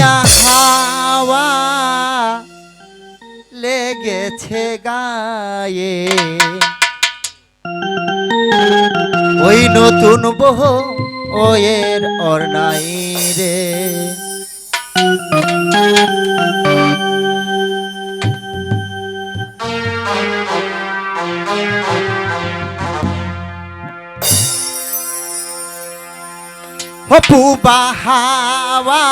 না হাওয়া লেগেছে গায়ে। ওই নতুন বহ ওয়ের অর্ণাই রে। হপু বাহাওয়া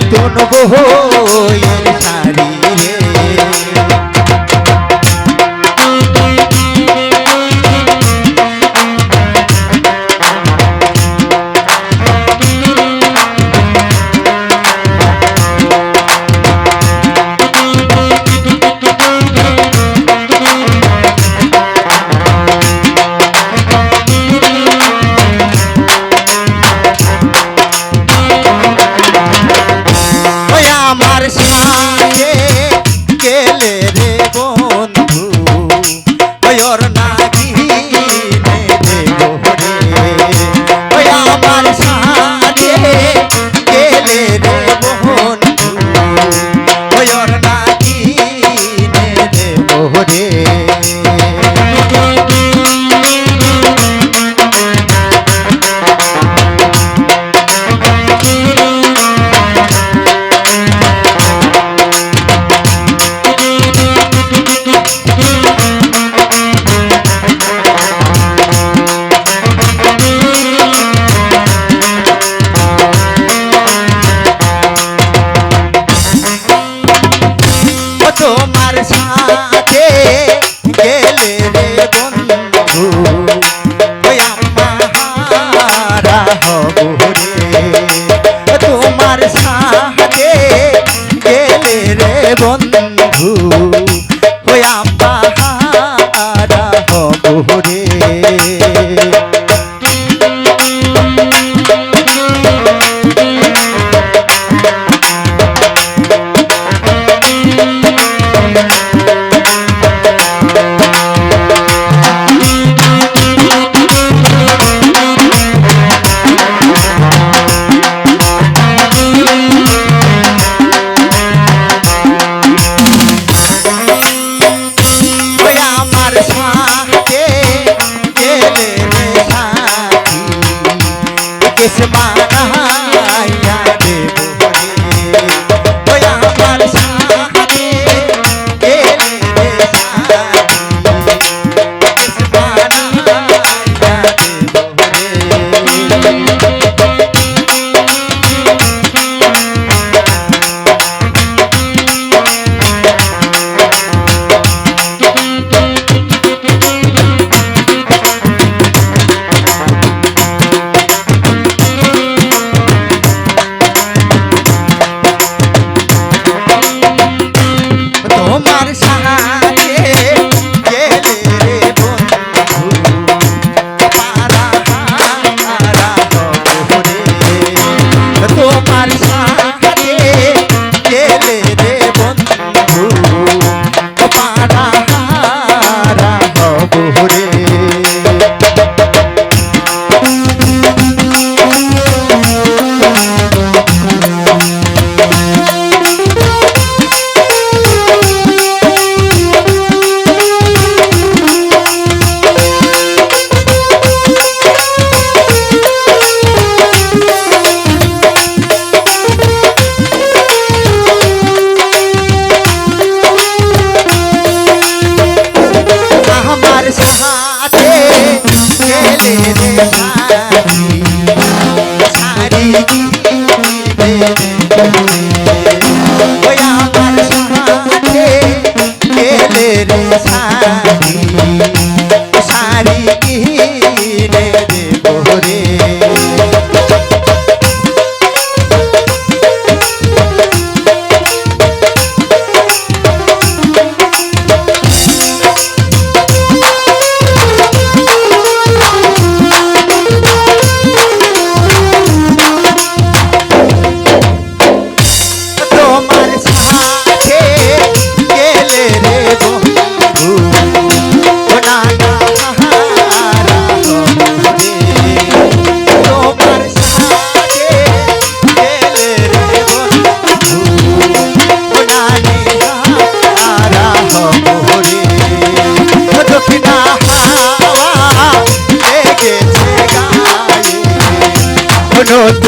মতন গো ওরে किस्मा শাড়ি শাড়ি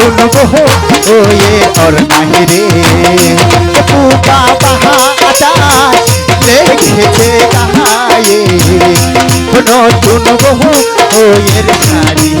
নতুন বহ ওয়ে ওর নাহিরে পুকা বাহাদাস লেগেছে গায়ে নতুন বহ ওয়ের শাড়ি রে সর্ববাস